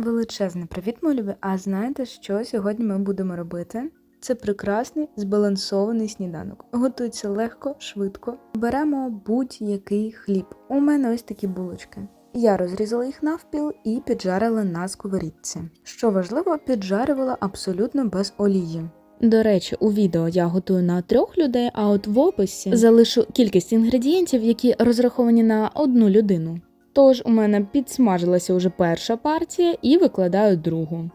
Величезний привіт, мої любі! А знаєте, що сьогодні ми будемо робити? Це прекрасний збалансований сніданок. Готується легко, швидко. Беремо будь-який хліб. У мене ось такі булочки. Я розрізала їх навпіл і піджарила на сковорідці. Що важливо, піджарювала абсолютно без олії. До речі, у відео я готую на трьох людей, а от в описі залишу кількість інгредієнтів, які розраховані на одну людину. Тож у мене підсмажилася уже перша партія і викладаю другу.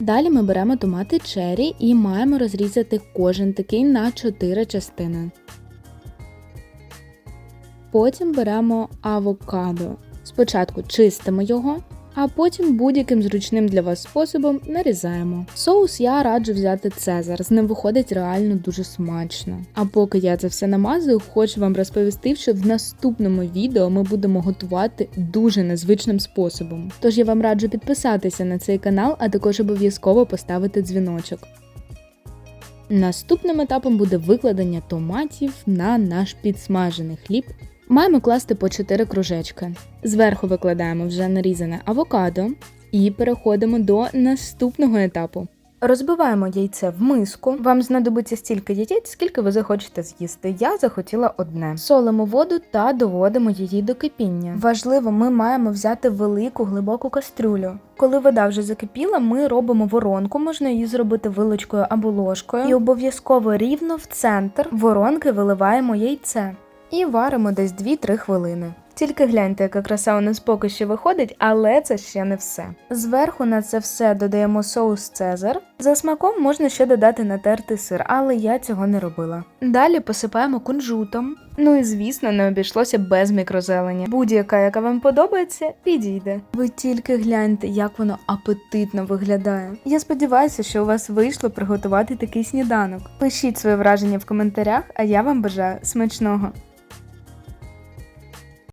Далі ми беремо томати черрі і маємо розрізати кожен такий на 4 частини. Потім беремо авокадо. Спочатку чистимо його, а потім будь-яким зручним для вас способом нарізаємо. Соус я раджу взяти Цезар, з ним виходить реально дуже смачно. А поки я це все намазую, хочу вам розповісти, що в наступному відео ми будемо готувати дуже незвичним способом. Тож я вам раджу підписатися на цей канал, а також обов'язково поставити дзвіночок. Наступним етапом буде викладення томатів на наш підсмажений хліб. Маємо класти по 4 кружечки. Зверху викладаємо вже нарізане авокадо і переходимо до наступного етапу. Розбиваємо яйце в миску. Вам знадобиться стільки яєць, скільки ви захочете з'їсти. Я захотіла одне. Солимо воду та доводимо її до кипіння. Важливо, ми маємо взяти велику глибоку кастрюлю. Коли вода вже закипіла, ми робимо воронку, можна її зробити вилочкою або ложкою. І обов'язково рівно в центр воронки виливаємо яйце. І варимо десь 2-3 хвилини. Тільки гляньте, яка краса у нас поки що виходить, але це ще не все. Зверху на це все додаємо соус Цезар. За смаком можна ще додати натертий сир, але я цього не робила. Далі посипаємо кунжутом. Ну і звісно, не обійшлося без мікрозелені. Будь-яка, яка вам подобається, підійде. Ви тільки гляньте, як воно апетитно виглядає. Я сподіваюся, що у вас вийшло приготувати такий сніданок. Пишіть свої враження в коментарях, а я вам бажаю смачного.